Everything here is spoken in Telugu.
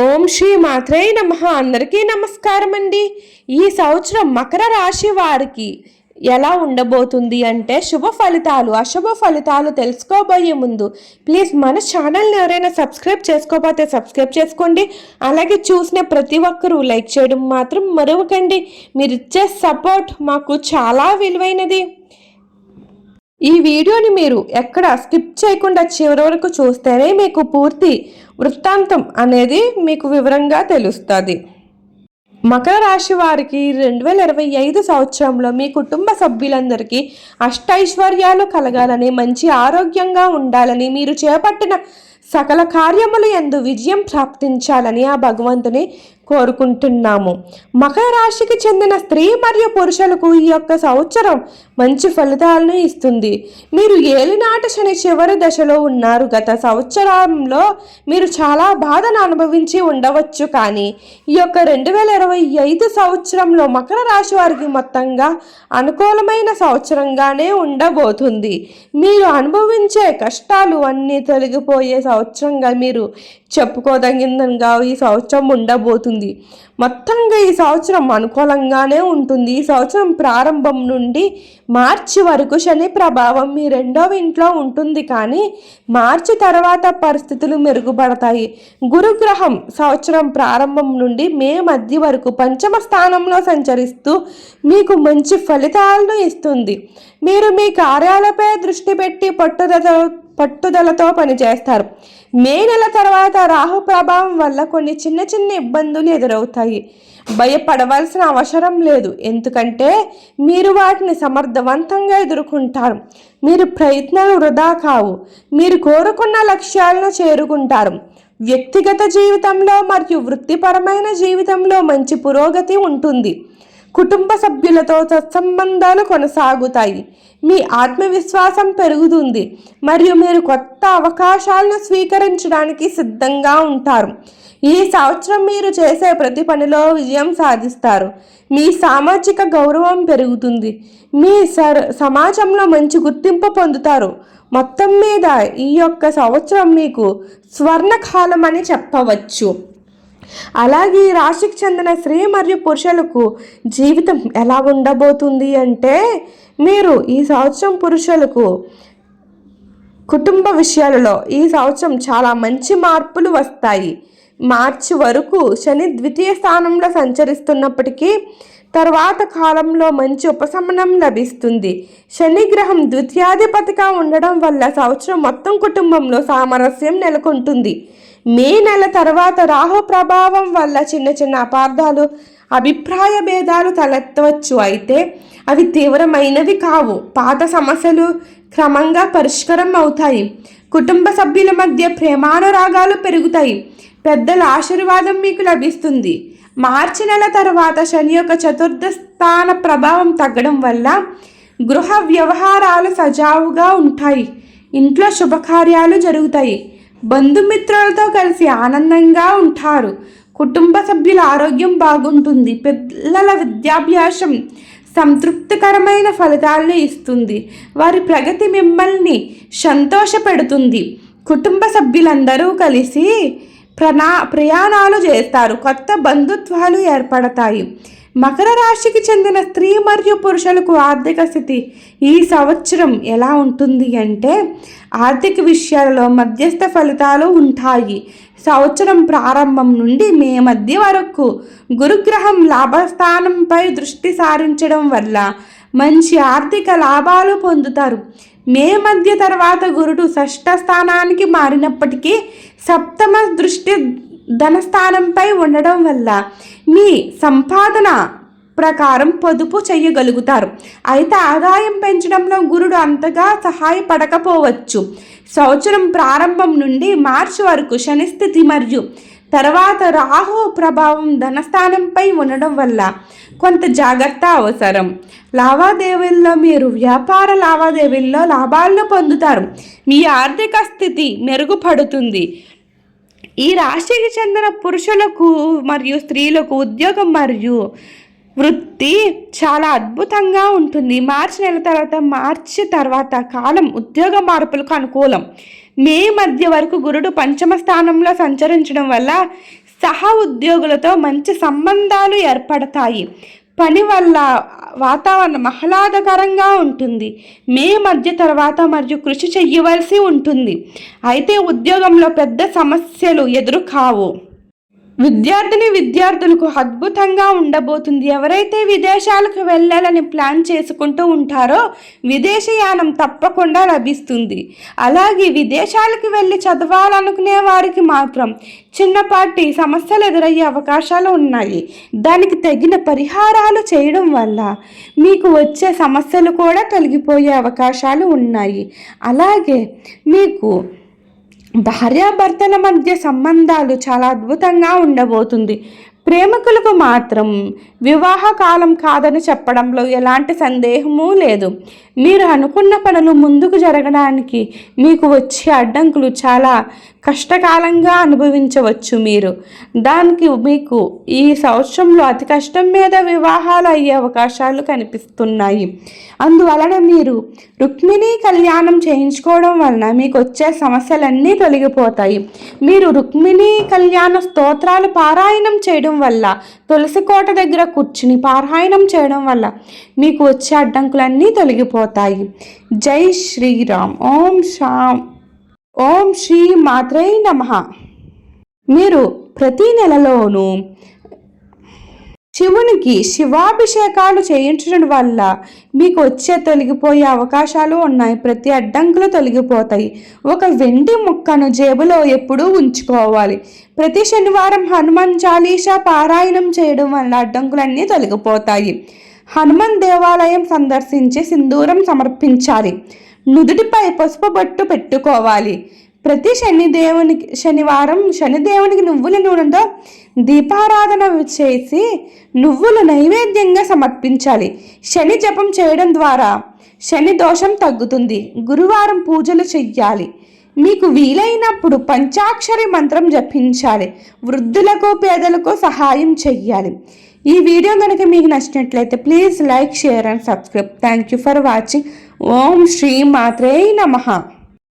ఓం శ్రీ మాత్రే నమ. అందరికీ నమస్కారం అండి ఈ సంవత్సరం మకర రాశి వారికి ఎలా ఉండబోతుంది అంటే శుభ ఫలితాలు అశుభ ఫలితాలు తెలుసుకోబోయే ముందు ప్లీజ్ మన ఛానల్ని ఎవరైనా సబ్స్క్రైబ్ చేసుకోకపోతే సబ్స్క్రైబ్ చేసుకోండి. అలాగే చూసిన ప్రతి ఒక్కరూ లైక్ చేయడం మాత్రం మరొకండి మీరు ఇచ్చే సపోర్ట్ మాకు చాలా విలువైనది. ఈ వీడియోని మీరు ఎక్కడ స్కిప్ చేయకుండా చివరి వరకు చూస్తేనే మీకు పూర్తి వృత్తాంతం అనేది మీకు వివరంగా తెలుస్తుంది. మకర రాశి వారికి రెండు వేల ఇరవై ఐదు సంవత్సరంలో మీ కుటుంబ సభ్యులందరికీ అష్టైశ్వర్యాలు కలగాలని మంచి ఆరోగ్యంగా ఉండాలని మీరు చేపట్టిన సకల కార్యములు ఎందు విజయం ప్రాప్తించాలని ఆ భగవంతుని కోరుకుంటున్నాము. మకర రాశికి చెందిన స్త్రీ మరియు పురుషులకు ఈ యొక్క సంవత్సరం మంచి ఫలితాలను ఇస్తుంది. మీరు ఏలినాట శని చివరి దశలో ఉన్నారు. గత సంవత్సరంలో మీరు చాలా బాధను అనుభవించి ఉండవచ్చు. కానీ ఈ యొక్క రెండు వేల ఇరవై ఐదు సంవత్సరంలో మకర రాశి వారికి మొత్తంగా అనుకూలమైన సంవత్సరంగానే ఉండబోతుంది. మీరు అనుభవించే కష్టాలు అన్నీ తొలగిపోయే సంవత్సరంగా మీరు చెప్పుకోదగిందంగా ఈ సంవత్సరం ఉండబోతుంది. మొత్తంగా ఈ సంవత్సరం అనుకూలంగానే ఉంటుంది. ఈ సంవత్సరం ప్రారంభం నుండి మార్చి వరకు శని ప్రభావం మీ రెండవ ఇంట్లో ఉంటుంది. కానీ మార్చి తర్వాత పరిస్థితులు మెరుగుపడతాయి. గురుగ్రహం సంవత్సరం ప్రారంభం నుండి మే మధ్య వరకు పంచమ స్థానంలో సంచరిస్తూ మీకు మంచి ఫలితాలను ఇస్తుంది. మీరు మీ కార్యాలపై దృష్టి పెట్టి పట్టుదల పట్టుదలతో పనిచేస్తారు. మే నెల తర్వాత రాహు ప్రభావం వల్ల కొన్ని చిన్న చిన్న ఇబ్బందులు ఎదురవుతాయి. భయపడవలసిన అవసరం లేదు. ఎందుకంటే మీరు వాటిని సమర్థవంతంగా ఎదుర్కొంటారు. మీరు ప్రయత్నాలు వృధా కావు. మీరు కోరుకున్న లక్ష్యాలను చేరుకుంటారు. వ్యక్తిగత జీవితంలో మరియు వృత్తిపరమైన జీవితంలో మంచి పురోగతి ఉంటుంది. కుటుంబ సభ్యులతో సత్సంబంధాలు కొనసాగుతాయి. మీ ఆత్మవిశ్వాసం పెరుగుతుంది. మరియు మీరు కొత్త అవకాశాలను స్వీకరించడానికి సిద్ధంగా ఉంటారు. ఈ సంవత్సరం మీరు చేసే ప్రతి పనిలో విజయం సాధిస్తారు. మీ సామాజిక గౌరవం పెరుగుతుంది. మీ సర్ సమాజంలో మంచి గుర్తింపు పొందుతారు. మొత్తం మీద ఈ యొక్క సంవత్సరం మీకు స్వర్ణకాలం అని చెప్పవచ్చు. అలాగే ఈ రాశికి చెందిన స్త్రీ మరియు పురుషులకు జీవితం ఎలా ఉండబోతుంది అంటే మీరు ఈ సంవత్సరం పురుషులకు కుటుంబ విషయాలలో ఈ సంవత్సరం చాలా మంచి మార్పులు వస్తాయి. మార్చి వరకు శని ద్వితీయ స్థానంలో సంచరిస్తున్నప్పటికీ తర్వాత కాలంలో మంచి ఉపశమనం లభిస్తుంది. శని గ్రహం ద్వితీయాధిపతిగా ఉండడం వల్ల సంవత్సరం మొత్తం కుటుంబంలో సామరస్యం నెలకొంటుంది. మే నెల తర్వాత రాహు ప్రభావం వల్ల చిన్న చిన్న అపార్థాలు అభిప్రాయ భేదాలు తలెత్తవచ్చు. అయితే అవి తీవ్రమైనవి కావు. పాత సమస్యలు క్రమంగా పరిష్కారం అవుతాయి. కుటుంబ సభ్యుల మధ్య ప్రేమానురాగాలు పెరుగుతాయి. పెద్దల ఆశీర్వాదం మీకు లభిస్తుంది. మార్చి నెల తర్వాత శని యొక్క చతుర్థ స్థాన ప్రభావం తగ్గడం వల్ల గృహ వ్యవహారాలు సజావుగా ఉంటాయి. ఇంట్లో శుభకార్యాలు జరుగుతాయి. బంధుమిత్రులతో కలిసి ఆనందంగా ఉంటారు. కుటుంబ సభ్యుల ఆరోగ్యం బాగుంటుంది. పిల్లల విద్యాభ్యాసం సంతృప్తికరమైన ఫలితాలను ఇస్తుంది. వారి ప్రగతి మిమ్మల్ని సంతోషపెడుతుంది. కుటుంబ సభ్యులందరూ కలిసి ప్రణా ప్రయాణాలు చేస్తారు. కొత్త బంధుత్వాలు ఏర్పడతాయి. మకర రాశికి చెందిన స్త్రీ మరియు పురుషులకు ఆర్థిక స్థితి ఈ సంవత్సరం ఎలా ఉంటుంది అంటే ఆర్థిక విషయాలలో మధ్యస్థ ఫలితాలు ఉంటాయి. సంవత్సరం ప్రారంభం నుండి మే మధ్య వరకు గురుగ్రహం లాభస్థానంపై దృష్టి సారించడం వల్ల మంచి ఆర్థిక లాభాలు పొందుతారు. మే మధ్య తర్వాత గురుడు షష్ఠ స్థానానికి మారినప్పటికీ సప్తమ దృష్టి ధనస్థానంపై ఉండడం వల్ల మీ సంపాదన ప్రకారం పొదుపు చేయగలుగుతారు. అయితే ఆదాయం పెంచడంలో గురుడు అంతగా సహాయపడకపోవచ్చు. సంవత్సరం ప్రారంభం నుండి మార్చి వరకు శనిస్థితి మరియు తర్వాత రాహు ప్రభావం ధనస్థానంపై ఉండడం వల్ల కొంత జాగ్రత్త అవసరం. లావాదేవీల్లో మీరు వ్యాపార లావాదేవీల్లో లాభాలను పొందుతారు. మీ ఆర్థిక స్థితి మెరుగుపడుతుంది. ఈ రాశికి చెందిన పురుషులకు మరియు స్త్రీలకు ఉద్యోగం మరియు వృత్తి చాలా అద్భుతంగా ఉంటుంది. మార్చి నెల తర్వాత మార్చి తర్వాత కాలం ఉద్యోగ మార్పులకు అనుకూలం. మే మధ్య వరకు గురుడు పంచమ స్థానంలో సంచరించడం వల్ల సహ ఉద్యోగులతో మంచి సంబంధాలు ఏర్పడతాయి. పని వల్ల వాతావరణం ఆహ్లాదకరంగా ఉంటుంది. మే మధ్య తర్వాత మరియు కృషి చెయ్యవలసి ఉంటుంది. అయితే ఉద్యోగంలో పెద్ద సమస్యలు ఎదురు కావు విద్యార్థిని విద్యార్థులకు అద్భుతంగా ఉండబోతుంది. ఎవరైతే విదేశాలకు వెళ్ళాలని ప్లాన్ చేసుకుంటూ ఉంటారో విదేశయానం తప్పకుండా లభిస్తుంది. అలాగే విదేశాలకు వెళ్ళి చదవాలనుకునే వారికి మాత్రం చిన్నపాటి సమస్యలు ఎదురయ్యే అవకాశాలు ఉన్నాయి. దానికి తగిన పరిహారాలు చేయడం వల్ల మీకు వచ్చే సమస్యలు కూడా తొలగిపోయే అవకాశాలు ఉన్నాయి. అలాగే మీకు భార్యాభర్తల మధ్య సంబంధాలు చాలా అద్భుతంగా ఉండబోతుంది. ప్రేమికులకు మాత్రం వివాహ కాలం కాదని చెప్పడంలో ఎలాంటి సందేహము లేదు. మీరు అనుకున్న పనులు ముందుకు జరగడానికి మీకు వచ్చే అడ్డంకులు చాలా కష్టకాలంగా అనుభవించవచ్చు మీరు. దానికి మీకు ఈ సంవత్సరంలో అతి కష్టం మీద వివాహాలు అయ్యే అవకాశాలు కనిపిస్తున్నాయి. అందువలన మీరు రుక్మిణి కళ్యాణం చేయించుకోవడం వలన మీకు వచ్చే సమస్యలన్నీ తొలగిపోతాయి. మీరు రుక్మిణి కళ్యాణ స్తోత్రాలు పారాయణం చేయడం వల్ల తులసి కోట దగ్గర కూర్చుని పారాయణం చేయడం వల్ల మీకు వచ్చే అడ్డంకులన్నీ తొలగిపోతాయి. జై శ్రీరామ్. ఓం శామ్ ఓం శ్రీ మాత్రై నమ. మీరు ప్రతి నెలలోనూ శివునికి శివాభిషేకాలు చేయించడం వల్ల మీకు వచ్చే తొలగిపోయే అవకాశాలు ఉన్నాయి. ప్రతి అడ్డంకులు తొలగిపోతాయి. ఒక వెండి ముక్కను జేబులో ఎప్పుడూ ఉంచుకోవాలి. ప్రతి శనివారం హనుమాన్ చాలీసా పారాయణం చేయడం వల్ల అడ్డంకులన్నీ తొలగిపోతాయి. హనుమాన్ దేవాలయం సందర్శించి సింధూరం సమర్పించాలి. నుదుటిపై పసుపు బొట్టు పెట్టుకోవాలి. ప్రతి శని దేవునికి శనివారం శనిదేవునికి నువ్వుల నూనెతో దీపారాధన చేసి నువ్వులు నైవేద్యంగా సమర్పించాలి. శని జపం చేయడం ద్వారా శని దోషం తగ్గుతుంది. గురువారం పూజలు చెయ్యాలి. మీకు వీలైనప్పుడు పంచాక్షరి మంత్రం జపించాలి. వృద్ధులకు పేదలకు సహాయం చెయ్యాలి. ఈ వీడియో కనుక మీకు నచ్చినట్లయితే please like share and subscribe. Thank you for watching ఓం శ్రీ మాత్రే నమః.